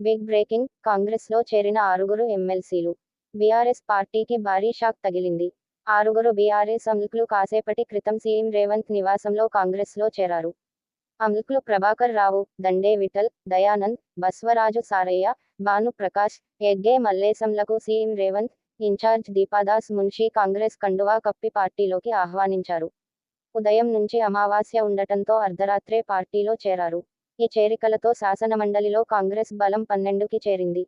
Big breaking కాంగ్రెస్లో చేరిన ఆరుగురు ఎమ్మెల్సీలు. బీఆర్ఎస్ పార్టీకి భారీ షాక్ తగిలింది. ఆరుగురు బీఆర్ఎస్ అమ్లకులు కాసేపటి క్రితం సీఎం రేవంత్ నివాసంలో కాంగ్రెస్లో చేరారు. అమ్లకులు Prabhakar Rao Dande Vithal Dayanand Baswaraju Sarayya Bhanu Prakash Egge మల్లేశంలకు CM Revanth incharge Deepa Das Munshi Congress కండువా కప్పి పార్టీలోకి ఆహ్వానించారు. ఉదయం నుంచి అమావాస్య ఉండటంతో అర్ధరాత్రే పార్టీలో చేరారు. ఈ చేరికలతో శాసనమండలిలో కాంగ్రెస్ బలం పన్నెండుకి చేరింది.